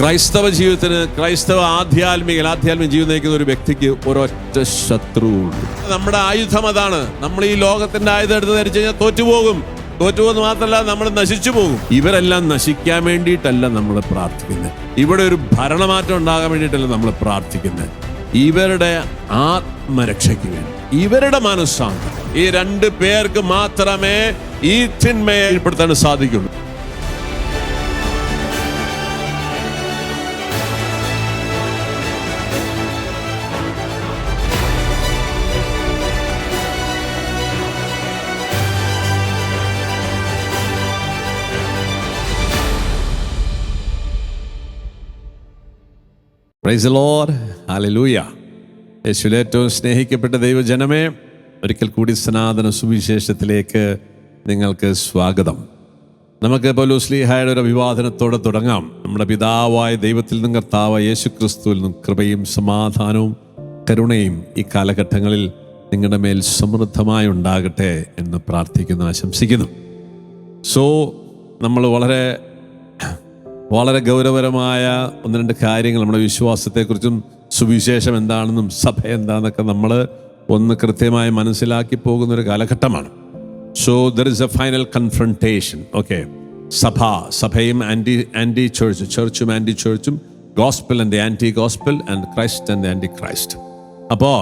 ക്രൈസ്തവ ജീവിതത്തിന് ക്രൈസ്തവ ആധ്യാത്മിക ആധ്യാത്മിക ജീവിതം നയിക്കുന്ന ഒരു വ്യക്തിക്ക് ഒരൊറ്റ ശത്രുവുള്ളൂ നമ്മുടെ ആയുധം അതാണ്. നമ്മൾ ഈ ലോകത്തിന്റെ ആയുധം എടുത്ത് ധരിച്ചു കഴിഞ്ഞാൽ തോറ്റുപോകും. തോറ്റുപോകുന്ന മാത്രമല്ല നമ്മൾ നശിച്ചു പോകും. ഇവരെല്ലാം നശിക്കാൻ വേണ്ടിയിട്ടല്ല നമ്മൾ പ്രാർത്ഥിക്കുന്നത്. ഇവിടെ ഒരു ഭരണമാറ്റം ഉണ്ടാകാൻ വേണ്ടിയിട്ടല്ല നമ്മൾ പ്രാർത്ഥിക്കുന്നത്. ഇവരുടെ ആത്മരക്ഷയ്ക്ക് വേണ്ടി. ഇവരുടെ മനസ്സാണ്. ഈ രണ്ട് പേർക്ക് മാത്രമേ ഈ തിന്മയെ ഏർപ്പെടുത്താൻ സാധിക്കുള്ളൂ. പ്രൈസ് ലോർ ഹാലുയ യേശുവിൽ ഏറ്റവും സ്നേഹിക്കപ്പെട്ട ദൈവജനമേ ഒരിക്കൽ കൂടി സനാതന സുവിശേഷത്തിലേക്ക് നിങ്ങൾക്ക് സ്വാഗതം. നമുക്ക് പൗലോസ്ലിഹായുടെ ഒരു അഭിവാദനത്തോടെ തുടങ്ങാം. നമ്മുടെ പിതാവായ ദൈവത്തിൽ നിന്നും കർത്താവ് യേശു ക്രിസ്തുവിൽ നിന്നും കൃപയും സമാധാനവും കരുണയും ഈ കാലഘട്ടങ്ങളിൽ നിങ്ങളുടെ മേൽ സമൃദ്ധമായി ഉണ്ടാകട്ടെ എന്ന് പ്രാർത്ഥിക്കുന്നു ആശംസിക്കുന്നു. സോ നമ്മൾ വളരെ വളരെ ഗൗരവപരമായ ഒന്ന് രണ്ട് കാര്യങ്ങൾ നമ്മുടെ വിശ്വാസത്തെക്കുറിച്ചും സുവിശേഷം എന്താണെന്നും സഭ എന്താണെന്നൊക്കെ നമ്മൾ ഒന്ന് കൃത്യമായി മനസ്സിലാക്കി പോകുന്ന ഒരു കാലഘട്ടമാണ്. So there is a final confrontation okay സഭ സഭയും ആന്റി ആന്റി ചേർച്ച് ചേർച്ചും anti ചേർച്ചും gospel and anti gospel and Christ and anti Christ അപ്പോൾ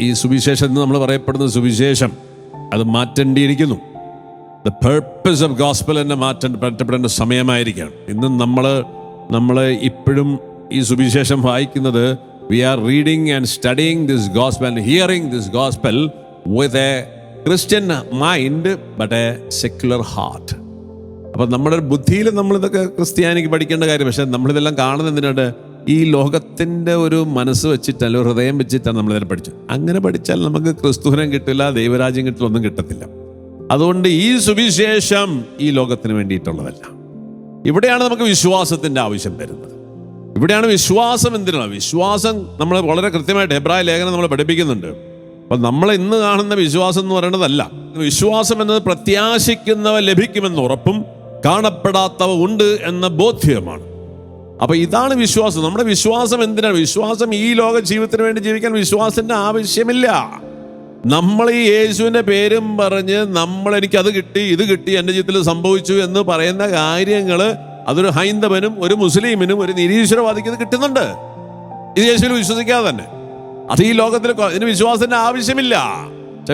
ഈ സുവിശേഷം എന്ന് നമ്മൾ പറയപ്പെടുന്ന സുവിശേഷം അത് മാറ്റേണ്ടിയിരിക്കുന്നു. ദ പേർപ്പസ് ഓഫ് ഗോസ്പൽ എന്നെ മാറ്റാൻ പറ്റപ്പെടേണ്ട സമയമായിരിക്കണം. ഇന്ന് നമ്മൾ നമ്മൾ ഇപ്പോഴും ഈ സുവിശേഷം വായിക്കുന്നത് we are reading and studying this and hearing this gospel with a Christian mind but a secular heart അപ്പം നമ്മുടെ ബുദ്ധിയിൽ നമ്മളിതൊക്കെ ക്രിസ്ത്യാനിക്ക് പഠിക്കേണ്ട കാര്യം പക്ഷേ നമ്മളിതെല്ലാം കാണുന്നത് എന്തിനാണ്? ഈ ലോകത്തിന്റെ ഒരു മനസ്സ് വെച്ചിട്ടല്ല ഹൃദയം വെച്ചിട്ടാണ് നമ്മളിതിനെ പഠിച്ചത്. അങ്ങനെ പഠിച്ചാൽ നമുക്ക് ക്രിസ്തുവിനം കിട്ടില്ല ദൈവരാജ്യം കിട്ടില്ല ഒന്നും കിട്ടത്തില്ല. അതുകൊണ്ട് ഈ സുവിശേഷം ഈ ലോകത്തിന് വേണ്ടിയിട്ടുള്ളതല്ല. ഇവിടെയാണ് നമുക്ക് വിശ്വാസത്തിന്റെ ആവശ്യം വരുന്നത്. ഇവിടെയാണ് വിശ്വാസം എന്തിനാണ് വിശ്വാസം നമ്മൾ വളരെ കൃത്യമായിട്ട് എബ്രായ ലേഖനം നമ്മൾ പഠിപ്പിക്കുന്നുണ്ട്. അപ്പൊ നമ്മൾ ഇന്ന് കാണുന്ന വിശ്വാസം എന്ന് പറയുന്നതല്ല. വിശ്വാസം എന്നത് പ്രത്യാശിക്കുന്നവ ലഭിക്കുമെന്ന് ഉറപ്പും കാണപ്പെടാത്തവ ഉണ്ട് എന്ന ബോധ്യമാണ് അപ്പൊ ഇതാണ് വിശ്വാസം. നമ്മുടെ വിശ്വാസം എന്തിനാണ്? വിശ്വാസം ഈ ലോക ജീവിതത്തിന് വേണ്ടി ജീവിക്കാൻ വിശ്വാസത്തിന്റെ ആവശ്യമില്ല. നമ്മൾ ഈ യേശുവിന്റെ പേരും പറഞ്ഞ് നമ്മൾ എനിക്ക് അത് കിട്ടി ഇത് കിട്ടി എന്റെ ജീവിതത്തിൽ സംഭവിച്ചു എന്ന് പറയുന്ന കാര്യങ്ങൾ അതൊരു ഹൈന്ദവനും ഒരു മുസ്ലിമിനും ഒരു നിരീശ്വരവാദിക്ക് ഇത് കിട്ടുന്നുണ്ട്. ഇത് യേശുവിൽ വിശ്വസിക്കാതെ തന്നെ. അത് ഈ ലോകത്തിൽ ഇതിന് വിശ്വാസത്തിന്റെ ആവശ്യമില്ല.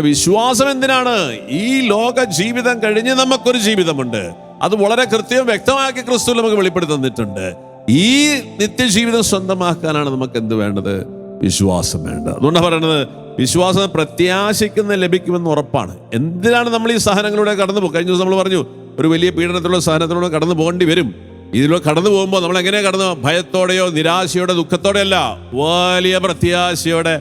വിശ്വാസം എന്തിനാണ്? ഈ ലോക ജീവിതം കഴിഞ്ഞ് നമുക്കൊരു ജീവിതമുണ്ട്. അത് വളരെ കൃത്യവും വ്യക്തമാക്കി ക്രിസ്തു നമുക്ക് വെളിപ്പെടുത്തി തന്നിട്ടുണ്ട്. ഈ നിത്യജീവിതം സ്വന്തമാക്കാനാണ് നമുക്ക് എന്ത് വേണ്ടത്? വിശ്വാസം വേണ്ടത്. അതുകൊണ്ടാണ് പറയുന്നത് വിശ്വാസം പ്രത്യാശിക്കുന്ന ലഭിക്കുമെന്ന് ഉറപ്പാണ്. എന്തിനാണ് നമ്മൾ ഈ സഹനങ്ങളിലൂടെ കടന്നു പോകും കഴിഞ്ഞ ദിവസം നമ്മൾ പറഞ്ഞു ഒരു വലിയ പീഡനത്തിലുള്ള സഹനത്തിലൂടെ കടന്നു പോകേണ്ടി വരും. ഇതിലൂടെ കടന്നു പോകുമ്പോൾ നമ്മൾ എങ്ങനെ കടന്നു? ഭയത്തോടെയോ നിരാശയോടെ ദുഃഖത്തോടെയല്ല വലിയ പ്രത്യാശയോടെ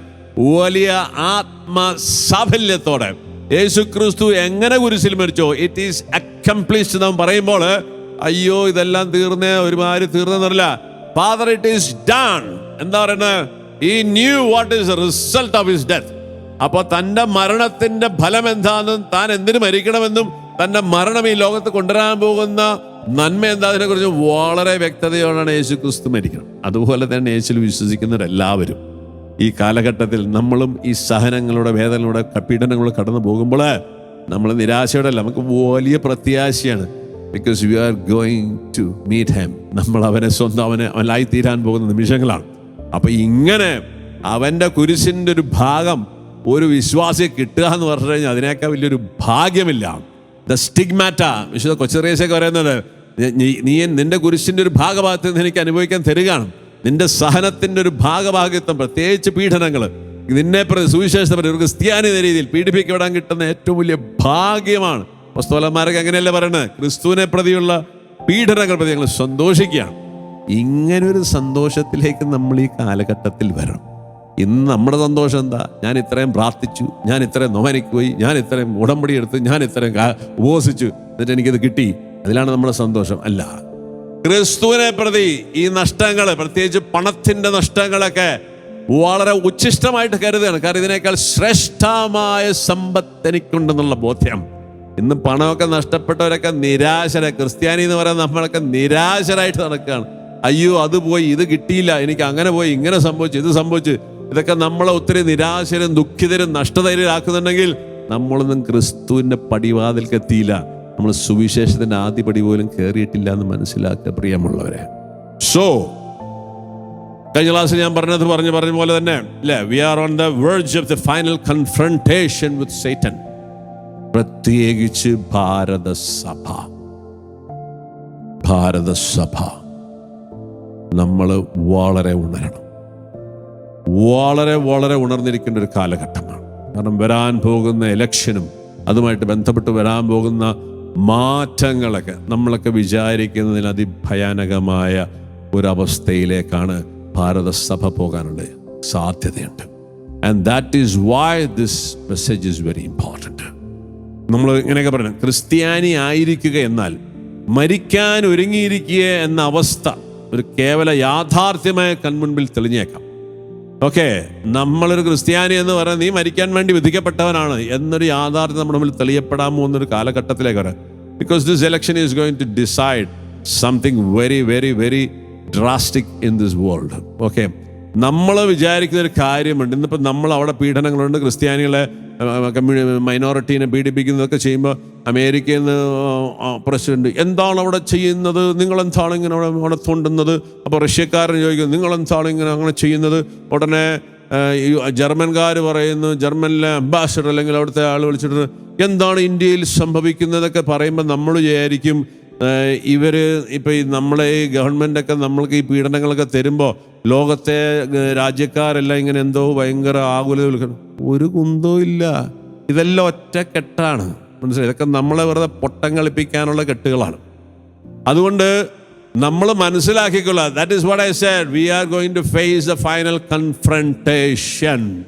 വലിയ ആത്മസാഫല്യത്തോടെ. യേശു ക്രിസ്തു എങ്ങനെ കുരിശിൽ മരിച്ചോ ഇറ്റ് ഈസ് അക്കംപ്ലിഷ്ഡ് നാം പറയുമ്പോൾ അയ്യോ ഇതെല്ലാം തീർന്നേ ഒരുമാതിരി തീർന്നെന്നല്ല ഫാദർ ഇറ്റ് ഈസ് ഡൺ എന്താ പറയുന്നത്? ഈ new what is result of his death അപ്പൊ തന്റെ മരണത്തിന്റെ ഫലം എന്താണെന്നും താൻ എന്തിനു മരിക്കണമെന്നും തന്റെ മരണം ഈ ലോകത്ത് കൊണ്ടുവരാൻ പോകുന്ന നന്മ എന്താ അതിനെ കുറിച്ച് വളരെ വ്യക്തതയോടാണ് യേശു ക്രിസ്തു മരിക്കണം അതുപോലെ തന്നെ യേശുവിൽ വിശ്വസിക്കുന്നവരെല്ലാവരും ഈ കാലഘട്ടത്തിൽ നമ്മളും ഈ സഹനങ്ങളുടെ വേദനകളുടെ പീഡനങ്ങളുടെ കടന്നു പോകുമ്പോൾ നമ്മൾ നിരാശയോടെ നമുക്ക് വലിയ പ്രത്യാശയാണ്. Because we are going to meet him നമ്മൾ അവനെ സ്വന്തം അവനെ അവനായി തീരാൻ പോകുന്ന നിമിഷങ്ങളാണ്. അപ്പൊ ഇങ്ങനെ അവന്റെ കുരിശിന്റെ ഒരു ഭാഗം ഒരു വിശ്വാസിയെ കിട്ടുക എന്ന് പറഞ്ഞു കഴിഞ്ഞാൽ അതിനേക്കാൾ വലിയൊരു ഭാഗ്യമില്ല. ദ സ്റ്റിഗ്മാറ്റ വിശുദ്ധ കൊച്ചറിയശൊക്കെ പറയുന്നത് നീ- നിന്റെ കുരിശിന്റെ ഒരു ഭാഗഭാഗത്ത് നിന്ന് എനിക്ക് അനുഭവിക്കാൻ തരികയാണ്. നിന്റെ സഹനത്തിന്റെ ഒരു ഭാഗഭാഗിത്വം പ്രത്യേകിച്ച് പീഡനങ്ങൾ നിന്നെ പ്രതി സുവിശേഷത്തെ പറഞ്ഞു ഒരു ക്രിസ്ത്യാനി എന്ന രീതിയിൽ പീഡിപ്പിക്കപ്പെടാൻ കിട്ടുന്ന ഏറ്റവും വലിയ ഭാഗ്യമാണ്. പുസ്തകന്മാരൊക്കെ അങ്ങനെയല്ലേ പറയുന്നത് ക്രിസ്തുവിനെ പ്രതിയുള്ള പീഡനങ്ങൾ പ്രതി ഞങ്ങൾ സന്തോഷിക്കുകയാണ്. ഇങ്ങനൊരു സന്തോഷത്തിലേക്ക് നമ്മൾ ഈ കാലഘട്ടത്തിൽ വരണം. ഇന്ന് നമ്മുടെ സന്തോഷം എന്താ? ഞാൻ ഇത്രയും പ്രാർത്ഥിച്ചു ഞാൻ ഇത്രയും നൊമനിക്ക് പോയി ഞാൻ ഇത്രയും ഉടമ്പടി എടുത്ത് ഞാൻ ഇത്രയും ഉപവസിച്ചു എന്നിട്ട് എനിക്കിത് കിട്ടി. അതിലാണ് നമ്മുടെ സന്തോഷം. അല്ല. ക്രിസ്തുവിനെ പ്രതി ഈ നഷ്ടങ്ങൾ പ്രത്യേകിച്ച് പണത്തിന്റെ നഷ്ടങ്ങളൊക്കെ വളരെ ഉച്ഛിഷ്ടമായിട്ട് കരുതുകയാണ്. കാരണം ഇതിനേക്കാൾ ശ്രേഷ്ഠമായ സമ്പത്ത് എനിക്കുണ്ടെന്നുള്ള ബോധ്യം. ഇന്ന് പണമൊക്കെ നഷ്ടപ്പെട്ടവരൊക്കെ നിരാശര. ക്രിസ്ത്യാനി എന്ന് പറയുന്ന നമ്മളൊക്കെ നിരാശരായിട്ട് നടക്കുകയാണ്. അയ്യോ അത് പോയി ഇത് കിട്ടിയില്ല എനിക്ക് അങ്ങനെ പോയി ഇങ്ങനെ സംഭവിച്ചു ഇത് സംഭവിച്ചു. ഇതൊക്കെ നമ്മളെ ഒത്തിരി നിരാശരും ദുഃഖിതരും നഷ്ടധൈര്യരാക്കുന്നുണ്ടെങ്കിൽ നമ്മളൊന്നും ക്രിസ്തുവിന്റെ പടിവാതിൽക്ക് എത്തിയില്ല. നമ്മൾ സുവിശേഷത്തിന്റെ ആദ്യ പടി പോലും കയറിയിട്ടില്ല എന്ന് മനസ്സിലാക്കുക പ്രിയമുള്ളവരെ. സോ കഴിഞ്ഞ ക്ലാസ്സിൽ ഞാൻ പറഞ്ഞത് പറഞ്ഞ് പറഞ്ഞ പോലെ തന്നെ അല്ലേ? We are on the words of the final confrontation with Satan പ്രത്യേകിച്ച് ഭാരതസഭ. ഭാരതസഭ. നമ്മൾ വളരെ ഉണരണം. വളരെ വളരെ ഉണർന്നിരിക്കേണ്ട ഒരു കാലഘട്ടമാണ്. കാരണം വരാൻ പോകുന്ന ഇലക്ഷനും അതുമായിട്ട് ബന്ധപ്പെട്ട് വരാൻ പോകുന്ന മാറ്റങ്ങളൊക്കെ നമ്മളൊക്കെ വിചാരിക്കുന്നതിന് അതിഭയാനകമായ ഒരവസ്ഥയിലേക്കാണ് ഭാരതസഭ പോകാനുള്ള സാധ്യതയുണ്ട്. And that is why this message is very important നമ്മൾ ഇങ്ങനെയൊക്കെ പറയണം. ക്രിസ്ത്യാനി ആയിരിക്കുക എന്നാൽ മരിക്കാൻ ഒരുങ്ങിയിരിക്കുക എന്ന അവസ്ഥ ഒരു കേവല യാഥാർത്ഥ്യമായ കൺമുൻപിൽ തെളിഞ്ഞേക്കാം. ഓക്കെ നമ്മളൊരു ക്രിസ്ത്യാനി എന്ന് പറയുന്നത് നീ മരിക്കാൻ വേണ്ടി വിധിക്കപ്പെട്ടവനാണ് എന്നൊരു യാഥാർത്ഥ്യം നമ്മുടെ മുമ്പിൽ തെളിയപ്പെടാൻ എന്നൊരു കാലഘട്ടത്തിലേക്ക് വരാം. Because this election is going to decide something very very very drastic in this world okay നമ്മൾ വിചാരിക്കുന്ന ഒരു കാര്യമുണ്ട്. ഇന്നിപ്പോൾ നമ്മൾ അവിടെ പീഡനങ്ങളുണ്ട് ക്രിസ്ത്യാനികളെ മൈനോറിറ്റീനെ പീഡിപ്പിക്കുന്നതൊക്കെ ചെയ്യുമ്പോൾ അമേരിക്കയിൽ നിന്ന് പ്രസിഡന്റ് എന്താണ് അവിടെ ചെയ്യുന്നത്? നിങ്ങളെന്താണ് ഇങ്ങനെ അവിടെ അവിടെ തോണ്ടുന്നത്? അപ്പോൾ റഷ്യക്കാരൻ ചോദിക്കുന്നു നിങ്ങളെന്താണ് ഇങ്ങനെ അങ്ങനെ ചെയ്യുന്നത്? ഉടനെ ജർമ്മൻകാർ പറയുന്നു ജർമ്മനിലെ അംബാസഡർ അല്ലെങ്കിൽ അവിടുത്തെ ആൾ വിളിച്ചിട്ട് എന്താണ് ഇന്ത്യയിൽ സംഭവിക്കുന്നതൊക്കെ പറയുമ്പോൾ നമ്മൾ വിചാരിക്കും ഏഹ് ഇപ്പോൾ ഈ നമ്മളെ ഈ ഗവൺമെന്റൊക്കെ നമ്മൾക്ക് ഈ പീഡനങ്ങളൊക്കെ തരുമ്പോൾ ലോകത്തെ രാജ്യക്കാരെല്ലാം ഇങ്ങനെ എന്തോ ഭയങ്കര ആകുലത വിളിക്കണം. ഒരു കുന്തോ ഇല്ല. ഇതെല്ലാം ഒറ്റ കെട്ടാണ്. മനസ്സിലായി? ഇതൊക്കെ നമ്മളെ വെറുതെ പൊട്ടം കളിപ്പിക്കാനുള്ള കെട്ടുകളാണ്. അതുകൊണ്ട് നമ്മൾ മനസ്സിലാക്കിക്കൊള്ളുക that is what I said we are going to face the final confrontation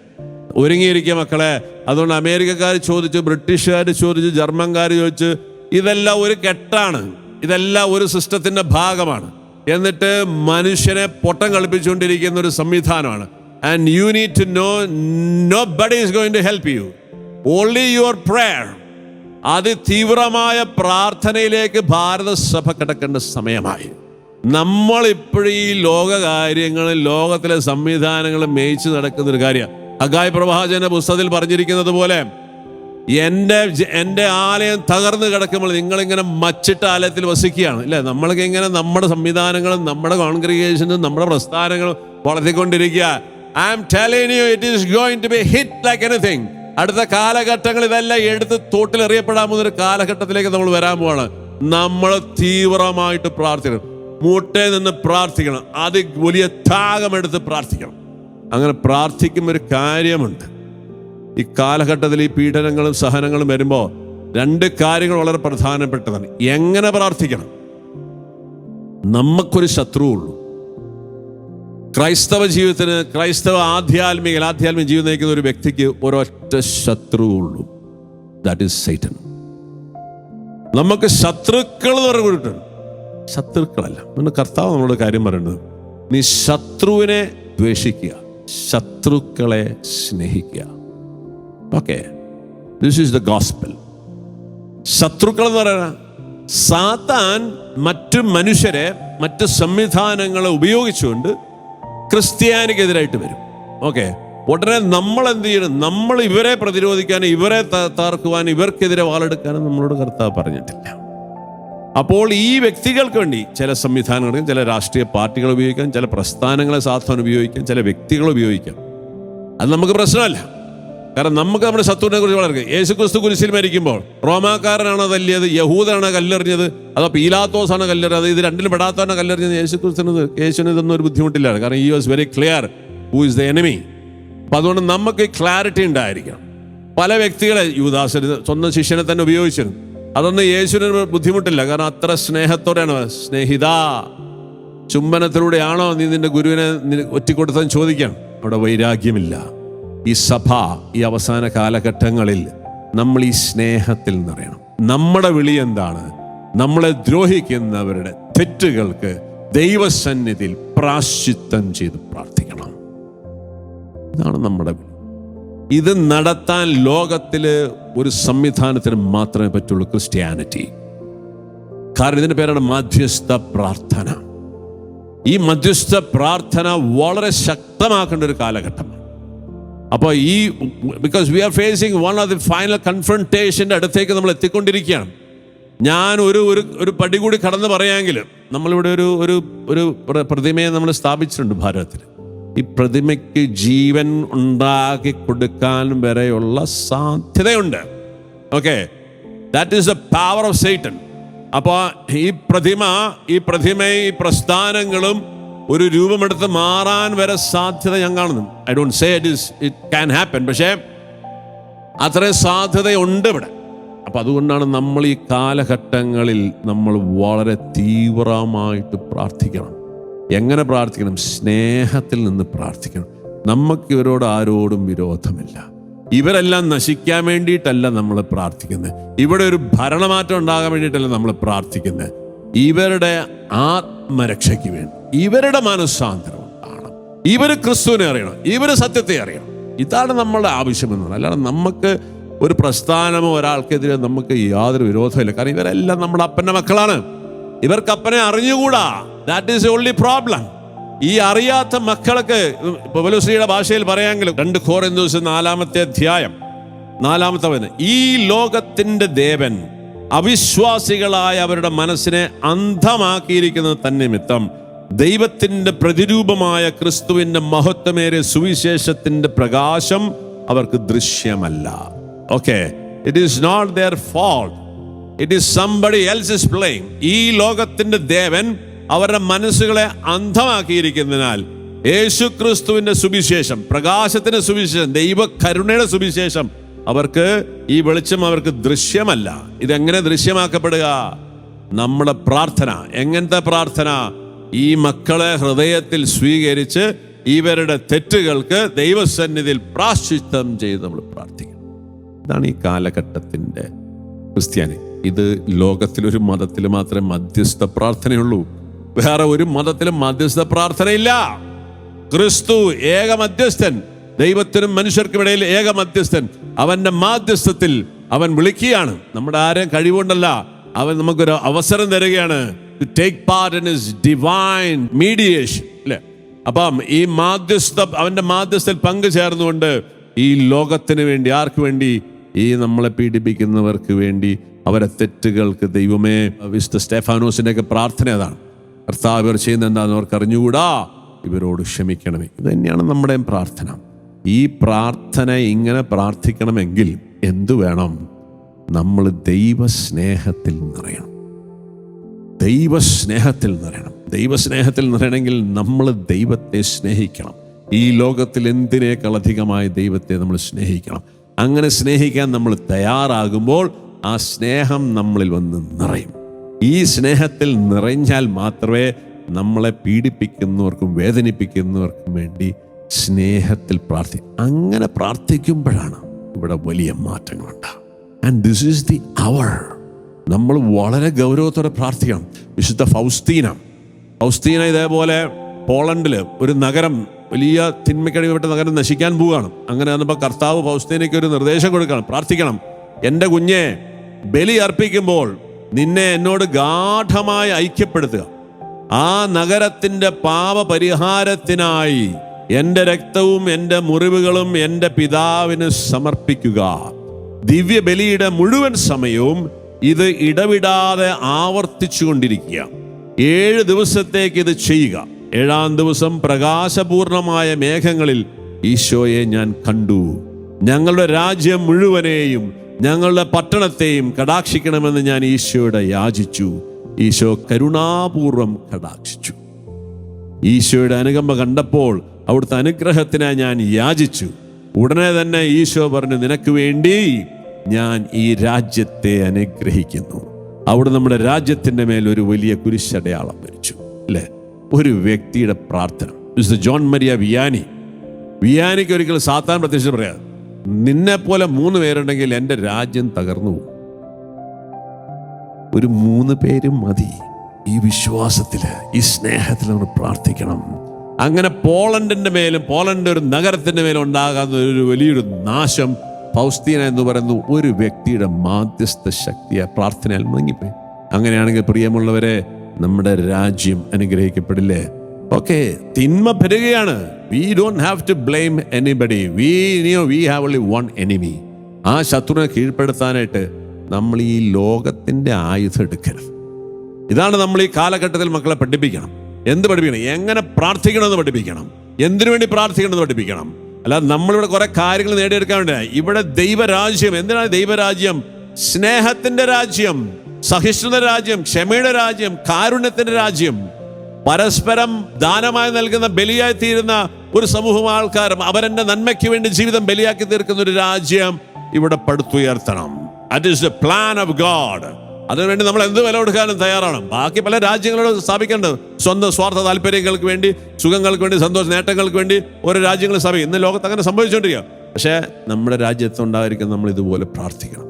ഒരുങ്ങിയിരിക്കുക മക്കളെ. അതുകൊണ്ട് അമേരിക്കക്കാർ ചോദിച്ചു ബ്രിട്ടീഷുകാർ ചോദിച്ചു ജർമ്മൻകാർ ചോദിച്ചു ഇതെല്ലാം ഒരു കെട്ടാണ്. ഇതെല്ലാം ഒരു സിസ്റ്റത്തിന്റെ ഭാഗമാണ്. എന്നിട്ട് മനുഷ്യനെ പൊട്ടം കളിപ്പിച്ചുകൊണ്ടിരിക്കുന്ന ഒരു സംവിധാനമാണ്. And you need to know nobody is going to help you only your prayer അതിതീവ്രമായ പ്രാർത്ഥനയിലേക്ക് ഭാരതസഭ കിടക്കേണ്ട സമയമായി. നമ്മൾ ഇപ്പോഴും ഈ ലോക കാര്യങ്ങളും ലോകത്തിലെ സംവിധാനങ്ങളും മേയിച്ച് നടക്കുന്ന ഒരു കാര്യം. അഗായ് പ്രവാചന പുസ്തകത്തിൽ പറഞ്ഞിരിക്കുന്നത് പോലെ എന്റെ എന്റെ ആലയം തകർന്നു കിടക്കുമ്പോൾ നിങ്ങളിങ്ങനെ മച്ചിട്ട ആലയത്തിൽ വസിക്കുകയാണ്. ഇല്ലേ? നമ്മൾക്ക് ഇങ്ങനെ നമ്മുടെ സംവിധാനങ്ങളും നമ്മുടെ കോൺഗ്രിഗേഷനും നമ്മുടെ പ്രസ്ഥാനങ്ങളും വളർത്തിക്കൊണ്ടിരിക്കുക. I'm telling you it is going to be hit like anything അടുത്ത കാലഘട്ടങ്ങൾ ഇതെല്ലാം എടുത്ത് പോകുന്ന ഒരു കാലഘട്ടത്തിലേക്ക് നമ്മൾ വരാൻ പോവാണ്. നമ്മൾ തീവ്രമായിട്ട് പ്രാർത്ഥിക്കണം. മൂട്ടയിൽ നിന്ന് പ്രാർത്ഥിക്കണം. അത് വലിയ ത്യാഗമെടുത്ത് പ്രാർത്ഥിക്കണം. അങ്ങനെ പ്രാർത്ഥിക്കുമ്പോൾ ഒരു കാര്യമുണ്ട്. ഈ കാലഘട്ടത്തിൽ ഈ പീഡനങ്ങളും സഹനങ്ങളും വരുമ്പോൾ രണ്ട് കാര്യങ്ങൾ വളരെ പ്രധാനപ്പെട്ടതാണ്. എങ്ങനെ പ്രാർത്ഥിക്കണം? നമുക്കൊരു ശത്രു ഉള്ളൂ ക്രൈസ്തവ ജീവിതത്തിന് ക്രൈസ്തവ ആധ്യാത്മിക ആധ്യാത്മിക ജീവിതം നയിക്കുന്ന ഒരു വ്യക്തിക്ക് ഒരൊറ്റ ശത്രുവുള്ളൂ. ദാറ്റ് ഈസ് സൈറ്റൻ നമുക്ക് ശത്രുക്കൾ എന്ന് പറഞ്ഞിട്ടുണ്ട് ശത്രുക്കളല്ല. നമ്മുടെ കർത്താവ് നമ്മളോട് കാര്യം പറയുന്നത് നീ ശത്രുവിനെ ദ്വേഷിക്കുക ശത്രുക്കളെ സ്നേഹിക്കുക. Okay this is the gospel ശത്രുക്കൾ എന്ന് പറയുന്ന സാത്താൻ മറ്റു മനുഷ്യരെ മറ്റ് സംവിധാനങ്ങളെ ഉപയോഗിച്ചുകൊണ്ട് ക്രിസ്ത്യാനിക്കെതിരായിട്ട് വരും. ഓക്കെ ഉടനെ നമ്മൾ എന്ത് ചെയ്യണം? നമ്മൾ ഇവരെ പ്രതിരോധിക്കാൻ ഇവരെ താർക്കുവാൻ ഇവർക്കെതിരെ വാളെടുക്കാനും നമ്മളോട് കർത്താവ് പറഞ്ഞിട്ടില്ല. അപ്പോൾ ഈ വ്യക്തികൾക്ക് വേണ്ടി ചില സംവിധാനങ്ങൾ ചില രാഷ്ട്രീയ പാർട്ടികൾ ഉപയോഗിക്കാം. ചില പ്രസ്ഥാനങ്ങളെ സാധാരണ ഉപയോഗിക്കാം. ചില വ്യക്തികൾ ഉപയോഗിക്കാം. അത് നമുക്ക് പ്രശ്നമല്ല. കാരണം നമുക്ക് നമ്മുടെ ശത്രുവിനെ കുറിച്ച് വളരെ യേശു ക്രിസ്തു കുരിശിൽ മരിക്കുമ്പോൾ റോമാക്കാരനാണോ തല്ലിയത്? യഹൂദനാണ് കല്ലെറിഞ്ഞത്? അതോ പീലാത്തോസ് കല്ലെറിയത് കല്ലെറിഞ്ഞത് ഇത് രണ്ടിലും പെടാത്തവനാണ് കല്ലെറിഞ്ഞത്? യേശു ക്രിസ്തുവിന് യേശുവിന് ഇതൊന്നും ഒരു ബുദ്ധിമുട്ടില്ല കാരണം ഈ was very clear who is the enemy അപ്പം അതുകൊണ്ട് നമുക്ക് ക്ലാരിറ്റി ഉണ്ടായിരിക്കണം. പല വ്യക്തികളെ യുവദാസന് സ്വന്തം ശിഷ്യനെ തന്നെ ഉപയോഗിച്ചിരുന്നു. അതൊന്നും യേശുവിന് ബുദ്ധിമുട്ടില്ല. കാരണം അത്ര സ്നേഹത്തോടെയാണ് സ്നേഹിത ചുംബനത്തിലൂടെയാണോ നീ നിന്റെ ഗുരുവിനെ നിന- ഒറ്റിക്കൊടുത്തതെന്ന് ചോദിക്കാം അവിടെ വൈരാഗ്യമില്ല. ഈ സഭ ഈ അവസാന കാലഘട്ടങ്ങളിൽ നമ്മൾ ഈ സ്നേഹത്തിൽ നിറയണം. നമ്മുടെ വിളി എന്താണ്? നമ്മളെ ദ്രോഹിക്കുന്നവരുടെ തെറ്റുകൾക്ക് ദൈവസന്നിധിയിൽ പ്രാശ്ചിത്തം ചെയ്ത് പ്രാർത്ഥിക്കണം. ഇതാണ് നമ്മുടെ ഇത് നടത്താൻ ലോകത്തിൽ ഒരു സംവിധാനത്തിന് മാത്രമേ പറ്റുള്ളൂ ക്രിസ്ത്യാനിറ്റി. കാരണം ഇതിന്റെ പേരാണ് മധ്യസ്ഥ പ്രാർത്ഥന. ഈ മധ്യസ്ഥ പ്രാർത്ഥന വളരെ ശക്തമാക്കേണ്ട ഒരു കാലഘട്ടമാണ്. അപ്പോൾ ഈ because we are facing one of the final കൺഫ്രണ്ടേഷന്റെ അടുത്തേക്ക് നമ്മൾ എത്തിക്കൊണ്ടിരിക്കുകയാണ്. ഞാൻ ഒരു ഒരു ഒരു പടി കൂടി കടന്ന് പറയാമെങ്കിൽ നമ്മളിവിടെ ഒരു ഒരു ഒരു പ്രതിമയെ നമ്മൾ സ്ഥാപിച്ചിട്ടുണ്ട് ഭാരതത്തിൽ. ഈ പ്രതിമയ്ക്ക് ജീവൻ ഉണ്ടാക്കി കൊടുക്കാൻ വരെയുള്ള സാധ്യതയുണ്ട്. Okay that is the power of Satan അപ്പോൾ ഈ പ്രതിമ ഈ പ്രതിമ ഈ പ്രസ്ഥാനങ്ങളും ഒരു രൂപമെടുത്ത് മാറാൻ വരെ സാധ്യത ഞാൻ കാണുന്നു. I don't say it is it can happen പക്ഷേ അത്രയും സാധ്യതയുണ്ട് ഇവിടെ. അപ്പം അതുകൊണ്ടാണ് നമ്മൾ ഈ കാലഘട്ടങ്ങളിൽ നമ്മൾ വളരെ തീവ്രമായിട്ട് പ്രാർത്ഥിക്കണം. എങ്ങനെ പ്രാർത്ഥിക്കണം? സ്നേഹത്തിൽ നിന്ന് പ്രാർത്ഥിക്കണം. നമുക്ക് ഇവരോട് ആരോടും വിരോധമില്ല. ഇവരെല്ലാം നശിക്കാൻ വേണ്ടിയിട്ടല്ല നമ്മൾ പ്രാർത്ഥിക്കുന്നത് ഇവിടെ ഒരു ഭരണമാറ്റം ഉണ്ടാകാൻ വേണ്ടിയിട്ടല്ല നമ്മൾ പ്രാർത്ഥിക്കുന്നത് ഇവരുടെ ആത്മരക്ഷയ്ക്ക് വേണ്ടി ഇവരുടെ മനസ്സാന്തരം ആണ് ഇവർ ക്രിസ്തുവിനെ അറിയണം ഇവർ സത്യത്തെ അറിയണം. ഇതാണ് നമ്മളുടെ ആവശ്യമെന്ന് അല്ലാതെ നമുക്ക് ഒരു പ്രസ്ഥാനമോ ഒരാൾക്കെതിരെ നമുക്ക് യാതൊരു വിരോധമില്ല. കാരണം ഇവരെല്ലാം നമ്മുടെ അപ്പന്റെ മക്കളാണ്. ഇവർക്ക് അപ്പനെ അറിഞ്ഞുകൂടാ. ദാറ്റ് ഈസ് ഓൺലി പ്രോബ്ലം ഈ അറിയാത്ത മക്കൾക്ക് പൗലോസ്ലിയുടെ ഭാഷയിൽ പറയാമെങ്കിലും രണ്ട് കോറിന്തോസ് നാലാമത്തെ അധ്യായം നാലാമത്തെ വചനം. ഈ ലോകത്തിന്റെ ദേവൻ അവിശ്വാസികളായ അവരുടെ മനസ്സിനെ അന്ധമാക്കിയിരിക്കുന്നത് തന്നെ നിമിത്തം ദൈവത്തിന്റെ പ്രതിരൂപമായ ക്രിസ്തുവിന്റെ മഹത്വമേറെ സുവിശേഷത്തിന്റെ പ്രകാശം അവർക്ക് ദൃശ്യമല്ല. Okay it is not their fault it is somebody else is playing ഈ ലോകത്തിന്റെ ദേവൻ അവരുടെ മനസ്സുകളെ അന്ധമാക്കിയിരിക്കുന്നതിനാൽ യേശു ക്രിസ്തുവിന്റെ സുവിശേഷം പ്രകാശത്തിന്റെ സുവിശേഷം ദൈവ കരുണയുടെ സുവിശേഷം അവർക്ക് ഈ വെളിച്ചം അവർക്ക് ദൃശ്യമല്ല. ഇതെങ്ങനെ ദൃശ്യമാക്കപ്പെടുക? നമ്മുടെ പ്രാർത്ഥന. എങ്ങനത്തെ പ്രാർത്ഥന? ഈ മക്കളെ ഹൃദയത്തിൽ സ്വീകരിച്ച് ഇവരുടെ തെറ്റുകൾക്ക് ദൈവസന്നിധിയിൽ പ്രാശ്ചിത്തം ചെയ്ത് നമ്മൾ പ്രാർത്ഥിക്കണം. ഇതാണ് ഈ കാലഘട്ടത്തിന്റെ ക്രിസ്ത്യാനി. ഇത് ലോകത്തിലൊരു മതത്തിൽ മാത്രമേ മധ്യസ്ഥ പ്രാർത്ഥനയുള്ളൂ. വേറെ ഒരു മതത്തിലും മധ്യസ്ഥ പ്രാർത്ഥനയില്ല. ക്രിസ്തു ഏക മധ്യസ്ഥൻ. ദൈവത്തിനും മനുഷ്യർക്കും ഇടയിൽ ഏക മധ്യസ്ഥൻ. അവന്റെ മാധ്യസ്ഥത്തിൽ അവൻ വിളിക്കുകയാണ്. നമ്മുടെ ആരെയും കഴിവുണ്ടല്ല അവൻ നമുക്കൊരു അവസരം തരികയാണ്. To take part in his divine mediation അല്ലേ? അപ്പം ഈ മാധ്യസ്ഥ അവന്റെ മാധ്യസ്ഥയിൽ പങ്കു ചേർന്നുകൊണ്ട് ഈ ലോകത്തിന് വേണ്ടി ആർക്ക് വേണ്ടി? ഈ നമ്മളെ പീഡിപ്പിക്കുന്നവർക്ക് വേണ്ടി. അവരെ തെറ്റുകൾക്ക് ദൈവമേ വിശുദ്ധ സ്റ്റെഫാനോസിന്റെ ഒക്കെ പ്രാർത്ഥന അതാണ്. കർത്താവ് ഇവർ ചെയ്യുന്ന എന്താണെന്ന് അവർക്ക് അറിഞ്ഞുകൂടാ? ഇവരോട് ക്ഷമിക്കണമേ. ഇത് തന്നെയാണ് നമ്മുടെയും പ്രാർത്ഥന. ഈ പ്രാർത്ഥന ഇങ്ങനെ പ്രാർത്ഥിക്കണമെങ്കിൽ എന്തു വേണം? നമ്മൾ ദൈവസ്നേഹത്തിൽ നിറയണം. ദൈവസ്നേഹത്തിൽ നിറയണം. ദൈവസ്നേഹത്തിൽ നിറയണമെങ്കിൽ നമ്മൾ ദൈവത്തെ സ്നേഹിക്കണം. ഈ ലോകത്തിൽ എന്തിനേക്കാൾ അധികമായി ദൈവത്തെ നമ്മൾ സ്നേഹിക്കണം? അങ്ങനെ സ്നേഹിക്കാൻ നമ്മൾ തയ്യാറാകുമ്പോൾ ആ സ്നേഹം നമ്മളിൽ വന്ന് നിറയും. ഈ സ്നേഹത്തിൽ നിറഞ്ഞാൽ മാത്രമേ നമ്മളെ പീഡിപ്പിക്കുന്നവർക്കും വേദനിപ്പിക്കുന്നവർക്കും വേണ്ടി സ്നേഹത്തിൽ പ്രാർത്ഥി അങ്ങനെ പ്രാർത്ഥിക്കുമ്പോഴാണ് ഇവിടെ വലിയ മാറ്റങ്ങളുണ്ടാകും and this is the hour നമ്മൾ വളരെ ഗൗരവത്തോടെ പ്രാർത്ഥിക്കണം. വിശുദ്ധ ഫൗസ്തീന. ഫൗസ്തീന ഇതേപോലെ പോളണ്ടിൽ ഒരു നഗരം വലിയ തിന്മക്കടിപ്പെട്ട നഗരം നശിക്കാൻ പോവുകയാണ്. അങ്ങനെ വന്നപ്പോൾ കർത്താവ് ഫൗസ്തീനയ്ക്ക് ഒരു നിർദ്ദേശം കൊടുക്കണം. പ്രാർത്ഥിക്കണം. എന്റെ കുഞ്ഞെ ബലി അർപ്പിക്കുമ്പോൾ നിന്നെ എന്നോട് ഗാഠമായി ഐക്യപ്പെടുത്തുക. ആ നഗരത്തിന്റെ പാപപരിഹാരത്തിനായി എന്റെ രക്തവും എന്റെ മുറിവുകളും എന്റെ പിതാവിന് സമർപ്പിക്കുക. ദിവ്യബലിയുടെ മുഴുവൻ സമയവും ഇത് ഇടവിടാതെ ആവർത്തിച്ചു കൊണ്ടിരിക്കുക ഏഴ് ദിവസത്തേക്ക് ഇത് ചെയ്യുക. ഏഴാം ദിവസം പ്രകാശപൂർണമായ മേഘങ്ങളിൽ ഈശോയെ ഞാൻ കണ്ടു. ഞങ്ങളുടെ രാജ്യം മുഴുവനെയും ഞങ്ങളുടെ പട്ടണത്തെയും കടാക്ഷിക്കണമെന്ന് ഞാൻ ഈശോയുടെ യാചിച്ചു. ഈശോ കരുണാപൂർവം കടാക്ഷിച്ചു. ഈശോയുടെ അനുകമ്പ കണ്ടപ്പോൾ അവിടുത്തെ അനുഗ്രഹത്തിനായി ഞാൻ യാചിച്ചു. ഉടനെ തന്നെ ഈശോ പറഞ്ഞു നിനക്ക് വേണ്ടി ഞാൻ ഈ രാജ്യത്തെ അനുഗ്രഹിക്കുന്നു. അവിടെ നമ്മുടെ രാജ്യത്തിന്റെ മേൽ ഒരു വലിയ കുരിശടയാളം വരിച്ചു അല്ലേ? ഒരു വ്യക്തിയുടെ പ്രാർത്ഥന. ജോൺ മരിയ വിയാനി വിയാനിക്ക് ഒരിക്കൽ സാത്താൻ പ്രത്യക്ഷം പറയാം നിന്നെ പോലെ മൂന്ന് പേരുണ്ടെങ്കിൽ എന്റെ രാജ്യം തകർന്നു പോകും. ഒരു മൂന്ന് പേരും മതി. ഈ വിശ്വാസത്തിൽ ഈ സ്നേഹത്തിൽ നമ്മൾ പ്രാർത്ഥിക്കണം. അങ്ങനെ പോളണ്ടിന്റെ മേലും പോളണ്ട് ഒരു നഗരത്തിന്റെ മേലും ഉണ്ടാകാവുന്ന ഒരു വലിയൊരു നാശം ഫൗസ്തീന എന്ന് പറയുന്ന. ഒരു വ്യക്തിയുടെ മാധ്യസ്ഥ ശക്തിയെ പ്രാർത്ഥനയാൽ മുങ്ങിപ്പോയി അങ്ങനെയാണെങ്കിൽ പ്രിയമുള്ളവരെ നമ്മുടെ രാജ്യം അനുഗ്രഹിക്കപ്പെടില്ലേ? ഓക്കെ തിന്മ പെരുകയാണ്. We don't have to blame anybody we know we have only one enemy ആ ശത്രുവിനെ കീഴ്പ്പെടുത്താനായിട്ട് നമ്മൾ ഈ ലോകത്തിന്റെ ആയുധം എടുക്കരുത്. ഇതാണ് നമ്മൾ ഈ കാലഘട്ടത്തിൽ മക്കളെ പഠിപ്പിക്കണം. എന്ത് പഠിപ്പിക്കണം? എങ്ങനെ പ്രാർത്ഥിക്കണമെന്ന് പഠിപ്പിക്കണം? എന്തിനു വേണ്ടി പ്രാർത്ഥിക്കണമെന്ന് പഠിപ്പിക്കണം? അല്ലാതെ നമ്മളിവിടെ കുറെ കാര്യങ്ങൾ നേടിയെടുക്കാൻ വേണ്ടി ഇവിടെ ദൈവരാജ്യം എന്തിനാണ് ദൈവരാജ്യം? സ്നേഹത്തിന്റെ രാജ്യം സഹിഷ്ണുത രാജ്യം ക്ഷമയുടെ രാജ്യം കാരുണ്യത്തിന്റെ രാജ്യം. പരസ്പരം ദാനമായി നൽകുന്ന ബലിയായി തീരുന്ന ഒരു സമൂഹം ആൾക്കാരും അവരെ നന്മയ്ക്ക് വേണ്ടി ജീവിതം ബലിയാക്കി തീർക്കുന്ന ഒരു രാജ്യം ഇവിടെ പടുത്തുയർത്തണം. That is the plan of God അതിനുവേണ്ടി നമ്മൾ എന്ത് വില കൊടുക്കാനും തയ്യാറാണ്. ബാക്കി പല രാജ്യങ്ങളോട് സ്ഥാപിക്കേണ്ടത് സ്വന്തം സ്വാർത്ഥ താല്പര്യങ്ങൾക്ക് വേണ്ടി സുഖങ്ങൾക്ക് വേണ്ടി സന്തോഷ നേട്ടങ്ങൾക്ക് വേണ്ടി ഓരോ രാജ്യങ്ങൾ സ്ഥാപിക്കും ഇന്ന് ലോകത്ത് അങ്ങനെ സംഭവിച്ചുകൊണ്ടിരിക്കുക. പക്ഷേ നമ്മുടെ രാജ്യത്ത് ഉണ്ടായിരിക്കുന്ന നമ്മൾ ഇതുപോലെ പ്രാർത്ഥിക്കണം.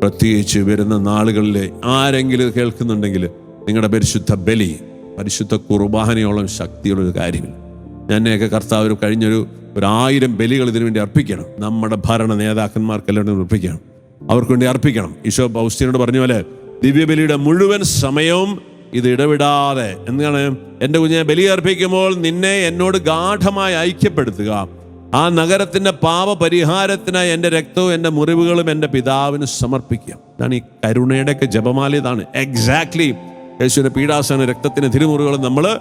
പ്രത്യേകിച്ച് വരുന്ന നാളുകളിലെ ആരെങ്കിലും കേൾക്കുന്നുണ്ടെങ്കിൽ നിങ്ങളുടെ പരിശുദ്ധ ബലി പരിശുദ്ധ കുർബാനയോളം ശക്തിയുള്ള ഒരു കാര്യമില്ല. ഞാനെയൊക്കെ കർത്താവ് കഴിഞ്ഞൊരു ഒരു ആയിരം ബലികൾ ഇതിനു വേണ്ടി അർപ്പിക്കണം. നമ്മുടെ ഭരണ നേതാക്കന്മാർക്കെല്ലാം അർപ്പിക്കണം. അവർക്ക് വേണ്ടി അർപ്പിക്കണം. ഈശോ പൗസ്ത്യനോട് പറഞ്ഞ പോലെ ദിവ്യബലിയുടെ മുഴുവൻ സമയവും ഇത് ഇടവിടാതെ. എന്താണ്? എന്റെ ബലി അർപ്പിക്കുമ്പോൾ നിന്നെ എന്നോട് ഗാഠമായി ഐക്യപ്പെടുത്തുക. ആ നഗരത്തിന്റെ പാപ പരിഹാരത്തിനായി എന്റെ രക്തവും എന്റെ മുറിവുകളും എന്റെ പിതാവിന് സമർപ്പിക്കുക. ഇതാണ് ഈ കരുണയുടെയൊക്കെ ജപമാല ഇതാണ്. എക്സാക്ട്ലി യേശുവിന്റെ പീഡാസന രക്തത്തിന് തിരുമുറികളും നമ്മൾ